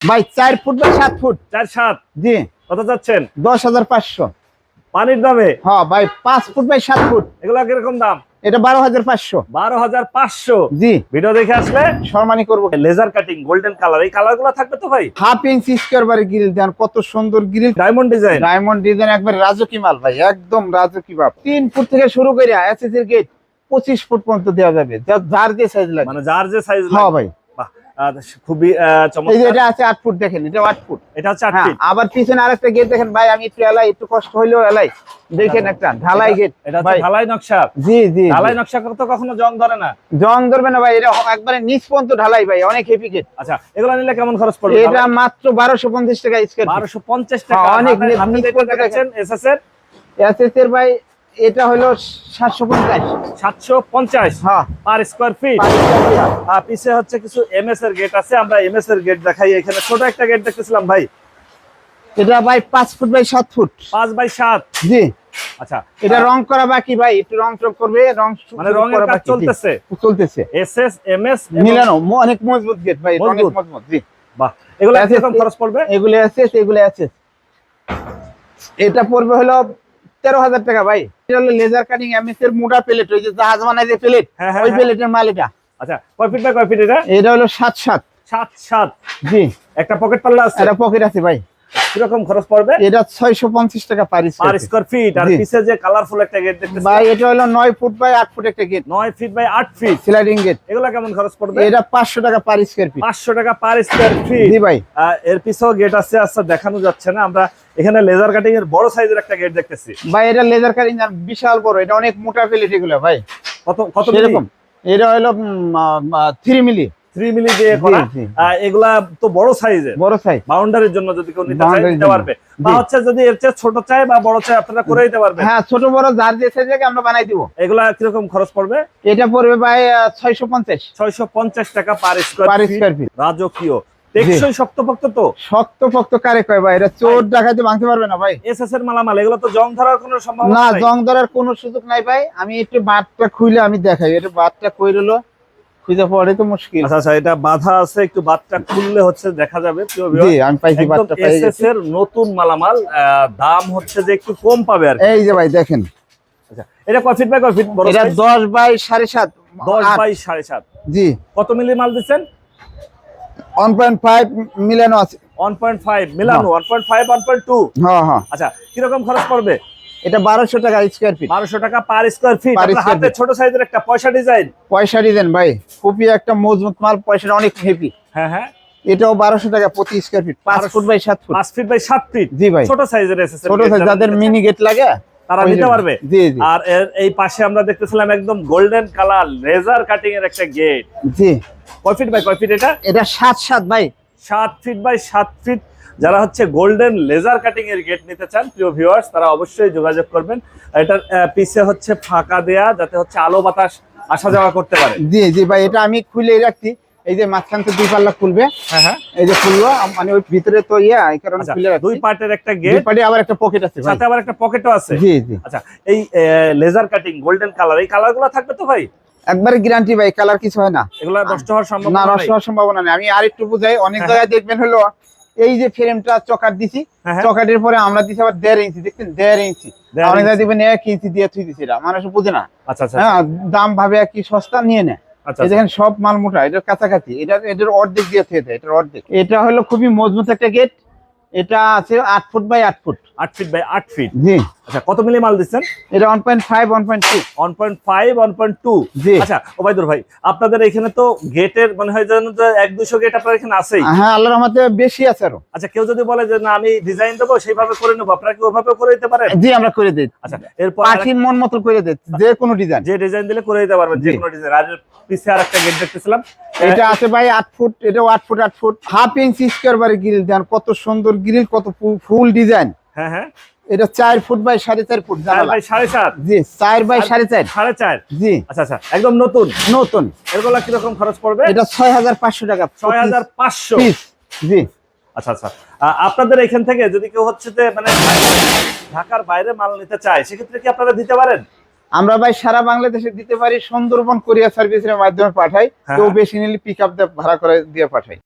ভাই চার ফুট বা সাত ফুট? চার সাত? জি। কত যাচ্ছেন দশ হাজার পাঁচশো। পানির দামে? হ্যাঁ ভাই পাঁচ ফুট বাই সাত ফুট। এগুলা কীরকম দাম? এটা বারো হাজার পাঁচশো। বারো হাজার পাঁচশো? জি। ভিডিও দেখে আসলে সম্মানী করব। লেজার কাটিং গোল্ডেন কালার এই কালারগুলো থাকবে তো ভাই? হাফ ইঞ্চি স্কোয়ার বারে গ্রিল দেন কত সুন্দর grill diamond design diamond design একবার রাজকি মাল ভাই একদম রাজকি ভাব তিন ফুট থেকে শুরু করে এসএসির গেট পঁচিশ ফুট পর্যন্ত দেওয়া যাবে যার যে সাইজ লাগে মানে যার যে সাইজ হ্যাঁ ভাই। খুবই চমৎকার। এটা আছে আট ফুট দেখেন এটা আট ফুট। এটা হচ্ছে হ্যাঁ আবার পিছনে আরেকটা গেট দেখেন ভাই আমি একটু এলাই একটু কষ্ট হইলেও এলাই। দেখেন একটা ঢালাই গেট এটা হচ্ছে ঢালাই নকশা। জি জি ঢালাই নকশা তো কখনো জং ধরে না। জং ধরবে না ভাই এটা একবারে নিচ পর্যন্ত ঢালাই ভাই অনেক হেভি গেট আচ্ছা এগুলো নিলে কেমন খরচ পড়বে? এটা মাত্র বারোশো পঞ্চাশ টাকা স্কোয়ার বারোশো পঞ্চাশ হ্যাঁ, টাকা। অনেক হাতে- হাতে নিচ পর্যন্ত দেখাচ্ছেন এসএস এর। এসএস এর ভাই এটা হলো সাতশো পঞ্চাশ। সাতশো পঞ্চাশ হ্যাঁ। Per square feet. আর পিছে হচ্ছে কিছু এমএস এর গেট আছে আমরা এমএস এর গেট দেখাই। এখানে ছোট একটা গেট দেখতেছিলাম ভাই। এটা ভাই পাঁচ ফুট বাই সাত ফুট। পাঁচ বাই সাত। জি। আচ্ছা। এটা রং করা বাকি ভাই একটু রং করবে রং মানে কাজ চলতেছে। চলতেছে। এস এস এম এস মিলানো অনেক মজবুত গেট ভাই অনেক মজবুত। জি। বাহ। এগুলো খরচ পড়বে? এগুলো আছে এগুলো আছে। এটা পড়বে হলো তেরো হাজার টাকা ভাই। এটা হলো লেজার কাটিং এমএস এর মোটা প্লেট ওই যে জাহাজ বানায় যে প্লেট হ্যাঁ, হ্যাঁ, ওই হ্যাঁ। প্লেটের মাল এটা। আচ্ছা কয় ফিট বাই কয় ফিট এটা? এটা হলো সাত সাত। সাত সাত। জি। একটা পকেট পাল্লা আছে? একটা পকেট আছে ভাই। কীরকম খরচ পড়বে? এটা ছয়শো পঞ্চাশ টাকা পারিস পার স্কোয়ার ফিট আর। পিছে যে কালারফুল একটা গেট দেখতেছি ভাই এটা হলো নয় ফুট বাই আট ফুট একটা গেট নয় ফিট বাই আট ফিট স্লাইডিং গেট এগুলো কেমন খরচ পড়বে? এটা পাঁচশো টাকা পার স্কোয়ার ফিট পাঁচশো টাকা পার স্কোয়ার ফিট জি ভাই। এর পিছেও গেট আছে আচ্ছা দেখানো যাচ্ছে না। আমরা এখানে লেজার কাটিং এর বড় সাইজের একটা গেট দেখতেছি। ভাই এটা লেজার কাটিং আর বিশাল বড়। এটা অনেক মোটা প্লেট এগুলো ভাই। কত কত এরকম এটা হলো থ্রি মিলি। থ্রি মিলি দিয়ে করা এগুলা তো বড় সাইজের। বড় সাইজ। বাউন্ডারির জন্য যদি কেউ নিতে চায় নিতে পারবে। বা হচ্ছে যদি এর চেয়ে ছোট চাই বা বড় চাই আপনারা করে দিতে পারবেন। হ্যাঁ ছোট বড় যার যে সাইজ লাগে আমরা বানাই দিব। এগুলা কীরকম খরচ পড়বে? এটা পড়বে ভাই ছয়শো পঞ্চাশ। ছয়শো পঞ্চাশ টাকা পার পার স্কোয়ার ফিট রাজকীয়। টেকসই শক্তপোক্ত তো? শক্ত ফক্ত কারে কয় ভাই? এটা চোর ডাকাইতে ভাঙতে পারবে না ভাই। এসএস এর মালামাল এগুলো তো জং ধরার কোনো না সম্ভাবনা জং ধরার কোনো সুযোগ নাই ভাই। আমি একটু বাটটা খুইলে আমি দেখাই। এটা বাটটা খুঁজে পড়ে তো মুশকিল। আচ্ছা আচ্ছা এটা বাধা আছে একটু বাতটা খুললে হচ্ছে দেখা যাবে জি আমি পাইছি বাটটা পাই এসএস এর নতুন মালামাল দাম হচ্ছে যে একটু কম পাবে আর এই যে ভাই দেখেন। আচ্ছা এটা কয় ফিট বাই কয় ফিট বড় এটা size? দশ বাই সাড়ে সাত দশ আট। বাই সাড়ে সাত। জি। কত মিলি মাল দিচ্ছেন? ওয়ান পয়েন্ট ফাইভ মিলানো আছে। ওয়ান পয়েন্ট ফাইভ মিলানো one point five one point two. হ্যাঁ হ্যাঁ। আচ্ছা কীরকম খরচ পড়বে? এটা বারোশো টাকা স্কোয়ার ফিট টাকা পার স্কোয়ার ফিট হাতে ছোট সাইজের একটা পয়সা ডিজাইন পয়সা দিলেন ভাই খুবই একটা মজবুত মাল পয়সাটা অনেক হেভি হ্যাঁ হ্যাঁ। এটাও বারোশো টাকা প্রতি square feet foot by foot feet by সাত ফিট জি ভাই। ছোট সাইজের এসএস ছোট size যাদের মিনি গেট লাগে তারা নিতে পারবে। জি জি। আর এই পাশে আমরা দেখতেছিলাম একদম গোল্ডেন কালার লেজার কাটিং এর একটা গেট জি। কয় ফিট বাই কয় ফিট এটা? এটা সাত সাত ভাই। সাত ফিট বাই সাত ফিট যারা হচ্ছে গোল্ডেন লেজার কাটিং এর গেট নিতে চান প্রিয় ভিউয়ার্স তারা অবশ্যই যোগাযোগ করবেন। এটার পিছে হচ্ছে ফাঁকা দেয়া যাতে হচ্ছে আলো বাতাস আসা যাওয়া করতে পারে। জি জি ভাই এটা আমি খুলে রাখছি। এই যে মাঝখান থেকে দুই পাল্লা খুলবে। হ্যাঁ হ্যাঁ। এই যে খুলবো মানে ওই ভিতরে তো ইয়া এই কারণে আচ্ছা, খুলে রাখছি। দুই পার্টের একটা দুই গেট পাটে আবার একটা পকেট আছে সাথে আবার একটা পকেটও আছে? জি জি। আচ্ছা এই লেজার কাটিং গোল্ডেন কালার এই কালারগুলো থাকবে তো ভাই? একবারে গ্যারান্টি ভাই কালার কিছু হয় না। এগুলা নষ্ট হওয়ার না সম্ভাবনা নষ্ট নাই হওয়ার সম্ভাবনা নেই। আমি আর একটু বুঝাই অনেক হ্যাঁ। জায়গায় দেখবেন হলো এই যে ফ্রেমটা চকার দিছি হ্যাঁ, হ্যাঁ। চকাটের পরে আমরা দিছি আবার দেড় ইঞ্চি দেখছেন? দেড় ইঞ্চি দেড় অনেক ইঞ্চি। জায়গায় দেখবেন এক ইঞ্চি দিয়ে থুই দিছি এটা। মানুষ বুঝে না। আচ্ছা আচ্ছা হ্যাঁ দাম ভাবে আর কি সস্তা নিয়ে নেয়। আচ্ছা দেখেন সব মাল মোটা এটার কাছাকাছি। এটা এটার অর্ধেক দিয়ে থুয়ে দেয় এটার অর্ধেক। এটা হলো খুবই মজবুত একটা গেট এটা আছে আট ফুট বাই আট ফুট। আট ফিট বাই আট ফিট জি। আচ্ছা কত মিলি মাল দিচ্ছেন? এটা one point five one point two one point five one point two জি। আচ্ছা ওবায়দুর ভাই আপনাদের এখানে তো গেটের মনে হয় যেন যে এক দুশো গেট আপনার এখানে আছেই। হ্যাঁ আল্লাহর রহমতে বেশি আছে আরও। আচ্ছা কেউ যদি বলে যে না আমি ডিজাইন দেবো সেইভাবে করে নেব আপনারা কি ওভাবে করে দিতে পারেন? জি আমরা করে দিই। আচ্ছা এরপর পাখির মন মতো করে দিই যে কোনো ডিজাইন যে ডিজাইন দিলে করে দিতে পারবেন যে কোনো ডিজাইন আর পিছে আর একটা গেট দেখতেছিলাম। এটা আছে ভাই আট ফুট এটাও আট ফুট আট ফুট। হাফ ইঞ্চি স্কোয়ার বারে গ্রিল দেন কত সুন্দর গ্রিল কত ফুল ডিজাইন হ্যাঁ হ্যাঁ। এটা চার ফুট বাই সাড়ে চার ফুট বাই সাড়ে জি চার বাই সাড়ে চার। সাড়ে চার? জি। আচ্ছা আচ্ছা একদম নতুন? নতুন। এগুলো কীরকম খরচ পড়বে? এটা ছয় হাজার পাঁচশো টাকা ছয় হাজার পাঁচশো? জি। আচ্ছা আচ্ছা। আপনাদের এখান থেকে যদি কেউ হচ্ছে যে মানে ঢাকার বাইরে মাল নিতে চায় সেক্ষেত্রে কি আপনারা দিতে পারেন? আমরা ভাই সারা বাংলাদেশে দিতে পারি সুন্দরবন কোরিয়া সার্ভিসের মাধ্যমে পাঠাই। হ্যাঁ। কেউ বেশি নিলে পিক আপ ভাড়া করে দিয়ে পাঠাই।